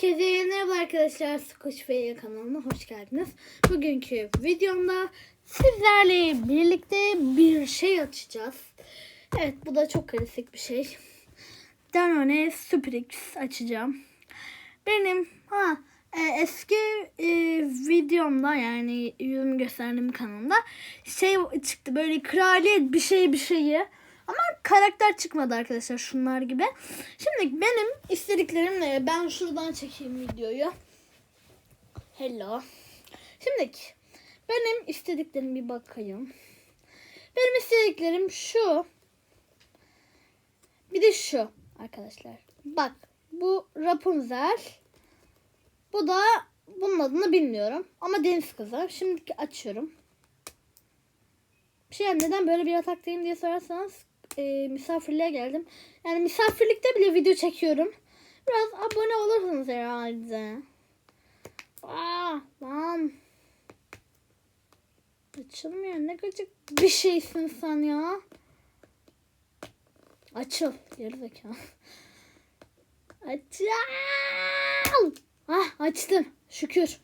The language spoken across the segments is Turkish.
Herkese merhaba arkadaşlar. Skuş ve kanalına hoş geldiniz. Bugünkü videomda sizlerle birlikte bir şey açacağız. Evet bu da çok klasik bir şey. Danone Superix açacağım. Benim ha e, eski e, videomda yani yüzümü gösterdiğim kanalımda şey çıktı böyle kraliyet bir şey bir şeyi ama karakter çıkmadı arkadaşlar şunlar gibi. Şimdi benim istediklerimle ben şuradan çekeyim videoyu. Hello. Şimdi benim istediklerim bir bakayım. Benim istediklerim şu. Bir de şu arkadaşlar. Bak bu Rapunzel. Bu da bunun adını bilmiyorum. Ama deniz kızı. Şimdi açıyorum. Şey neden böyle bir yataktayım diye sorarsanız e, misafirliğe geldim. Yani misafirlikte bile video çekiyorum. Biraz abone olursunuz herhalde. Aa, lan. Açılmıyor. Ne gıcık bir şeysin sen ya. Açıl. Gerizekalı. Açıl. Ah açtım. Şükür.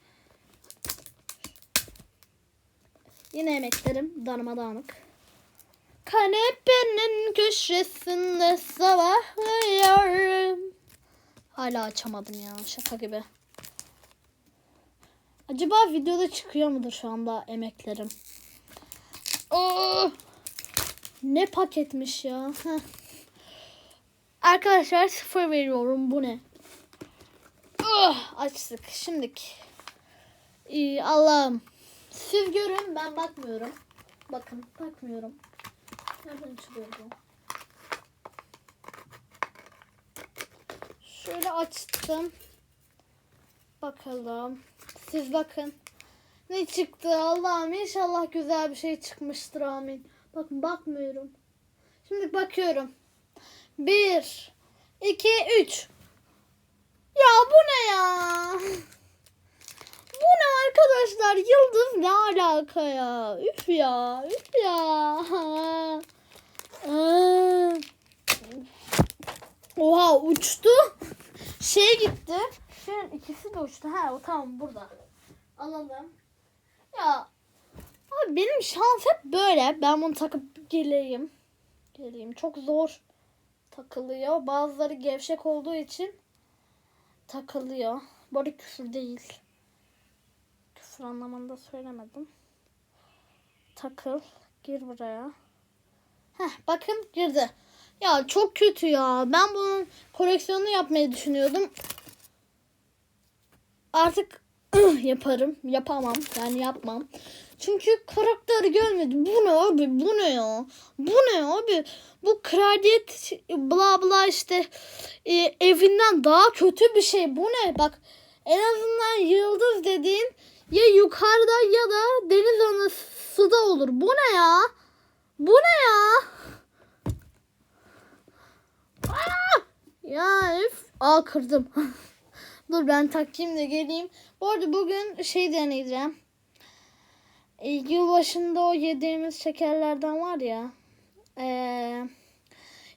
Yine yemeklerim darmadağınık. Kanepenin köşesinde sabahlıyorum. Hala açamadım ya şaka gibi. Acaba videoda çıkıyor mudur şu anda emeklerim? Oh! Ne paketmiş ya. Heh. Arkadaşlar sıfır veriyorum. Bu ne? Oh, açtık. Şimdiki. İyi Allah'ım. Siz görün ben bakmıyorum. Bakın bakmıyorum. Nereden çıkıyor bu? Şöyle açtım. Bakalım. Siz bakın. Ne çıktı Allah'ım inşallah güzel bir şey çıkmıştır amin. Bakın bakmıyorum. Şimdi bakıyorum. Bir, iki, üç. Ya bu ne ya? Bu ne arkadaşlar? Yıldız ne alaka ya? Üf ya. Üf ya. Oha uçtu. Şey gitti. Şunun ikisi de uçtu. Ha o tamam burada. Alalım. Ya abi benim şans hep böyle. Ben bunu takıp geleyim. Geleyim. Çok zor takılıyor. Bazıları gevşek olduğu için takılıyor. Bu arada küfür değil. Küfür anlamında söylemedim. Takıl. Gir buraya. Heh, bakın girdi. Ya çok kötü ya. Ben bunun koleksiyonunu yapmayı düşünüyordum. Artık yaparım. Yapamam. Yani yapmam. Çünkü karakteri görmedim. Bu ne abi? Bu ne ya? Bu ne abi? Bu kraliyet bla bla işte e, evinden daha kötü bir şey. Bu ne? Bak en azından yıldız dediğin ya yukarıda ya da deniz anasıda olur. Bu ne ya? Bu ne ya? Aa! Ya üf. Aa kırdım. Dur ben takayım da geleyim. Bu arada bugün şey deneyeceğim. E, yılbaşında o yediğimiz şekerlerden var ya. Ee,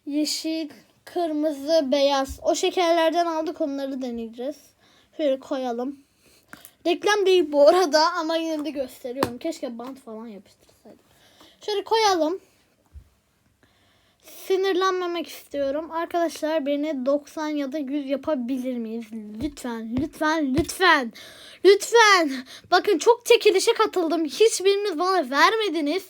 yeşil, kırmızı, beyaz. O şekerlerden aldık onları deneyeceğiz. Şöyle koyalım. Reklam değil bu arada ama yine de gösteriyorum. Keşke bant falan yapıştırsaydım. Şöyle koyalım. Sinirlenmemek istiyorum. Arkadaşlar beni 90 ya da 100 yapabilir miyiz? Lütfen, lütfen, lütfen. Lütfen. Bakın çok çekilişe katıldım. Hiçbiriniz bana vermediniz.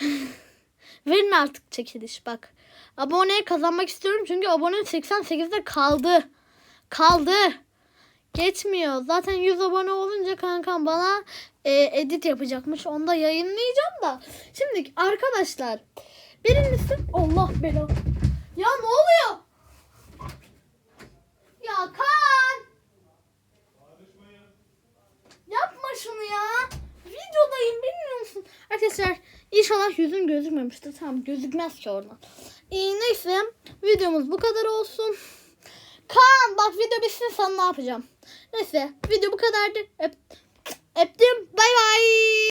Verin artık çekiliş bak. Abone kazanmak istiyorum çünkü abone 88'de kaldı. Kaldı. Geçmiyor. Zaten 100 abone olunca kankam bana e, edit yapacakmış. Onu da yayınlayacağım da. Şimdi arkadaşlar birincisi Allah bela. Ya ne oluyor? Ya Kaan. Yapma şunu ya. Videodayım bilmiyor musun? Arkadaşlar inşallah yüzüm gözükmemiştir. Tamam gözükmez ki oradan. Ee, neyse videomuz bu kadar olsun. Kaan bak video bitsin sana ne yapacağım. Neyse video bu kadardı. Öp, öptüm. Bay bay.